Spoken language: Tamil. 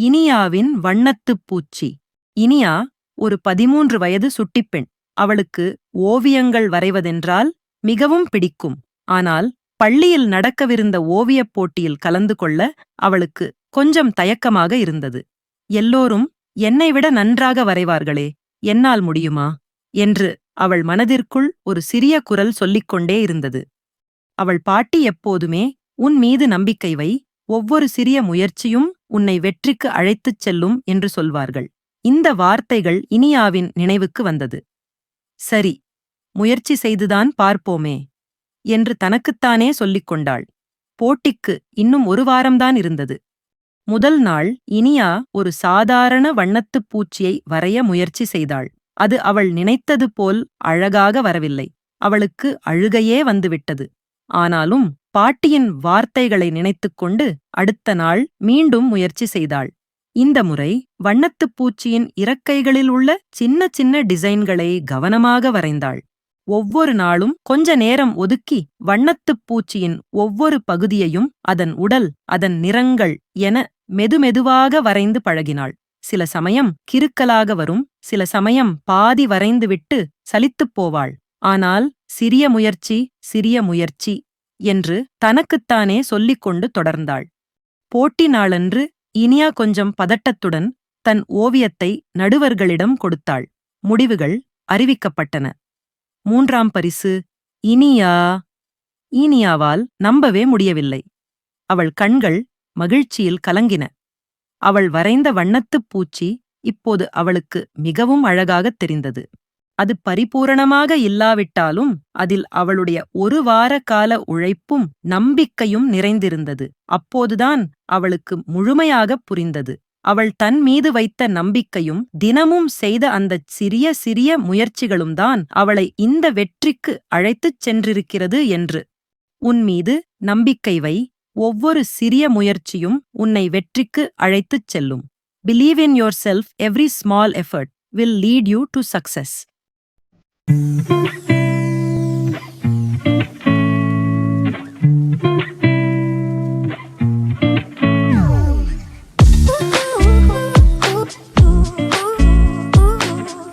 இனியாவின் வண்ணத்துப் பூச்சி. இனியா ஒரு பதிமூன்று வயது சுட்டிப்பெண். அவளுக்கு ஓவியங்கள் வரைவதென்றால் மிகவும் பிடிக்கும். ஆனால் பள்ளியில் நடக்கவிருந்த ஓவியப் போட்டியில் கலந்து கொள்ள அவளுக்கு கொஞ்சம் தயக்கமாக இருந்தது. எல்லோரும் என்னை விட நன்றாக வரைவார்களே என்னால் முடியுமா? என்று அவள் மனதிற்குள் ஒரு சிறிய குரல் சொல்லிக்கொண்டே இருந்தது. அவள் பாட்டி எப்போதுமே உன் மீது நம்பிக்கை வை ஒவ்வொரு சிறிய முயற்சியும் உன்னை வெற்றிக்கு அழைத்துச் செல்லும் என்று சொல்வார்கள். இந்த வார்த்தைகள் இனியாவின் நினைவுக்கு வந்தது. சரி முயற்சி செய்துதான் பார்ப்போமே என்று தனக்குத்தானே சொல்லிக் கொண்டாள். போட்டிக்கு இன்னும் ஒரு வாரம்தான் இருந்தது. முதல் நாள் இனியா ஒரு சாதாரண வண்ணத்துப் பூச்சியை வரைய முயற்சி செய்தாள். அது அவள் நினைத்தது போல் அழகாக வரவில்லை. அவளுக்கு அழுகையே வந்துவிட்டது. ஆனாலும் பாட்டியின் வார்த்தைகளை நினைத்துக்கொண்டு அடுத்த நாள் மீண்டும் முயற்சி செய்தாள். இந்த முறை வண்ணத்துப் பூச்சியின் இறக்கைகளில் உள்ள சின்ன சின்ன டிசைன்களை கவனமாக வரைந்தாள். ஒவ்வொரு நாளும் கொஞ்ச நேரம் ஒதுக்கி வண்ணத்துப் பூச்சியின் ஒவ்வொரு பகுதியையும் அதன் உடல் அதன் நிறங்கள் என மெதுமெதுவாக வரைந்து பழகினாள். சில சமயம் கிறுக்கலாக வரும் சில சமயம் பாதி வரைந்துவிட்டு சலித்துப் போவாள். ஆனால் சிறிய முயற்சி சிறிய முயற்சி என்று தனக்குத்தானே சொல்லிக்கொண்டு தொடர்ந்தாள். போட்டி நாளன்று இனியா கொஞ்சம் பதட்டத்துடன் தன் ஓவியத்தை நடுவர்களிடம் கொடுத்தாள். முடிவுகள் அறிவிக்கப்பட்டன. மூன்றாம் பரிசு இனியா இனியாவால் நம்பவே முடியவில்லை. அவள் கண்கள் மகிழ்ச்சியில் கலங்கின. அவள் வரைந்த வண்ணத்துப் பூச்சி இப்போது அவளுக்கு மிகவும் அழகாகத் தெரிந்தது. அது பரிபூரணமாக இல்லாவிட்டாலும் அதில் அவளுடைய ஒரு வார கால உழைப்பும் நம்பிக்கையும் நிறைந்திருந்தது. அப்போதுதான் அவளுக்கு முழுமையாகப் புரிந்தது. அவள் தன் மீது வைத்த நம்பிக்கையும் தினமும் செய்த அந்தச் சிறிய சிறிய முயற்சிகளும் தான் அவளை இந்த வெற்றிக்கு அழைத்துச் சென்றிருக்கிறது என்று. உன் மீது நம்பிக்கை வை. ஒவ்வொரு சிறிய முயற்சியும் உன்னை வெற்றிக்கு அழைத்துச் செல்லும். Believe in yourself every small effort will lead you to success Thank you.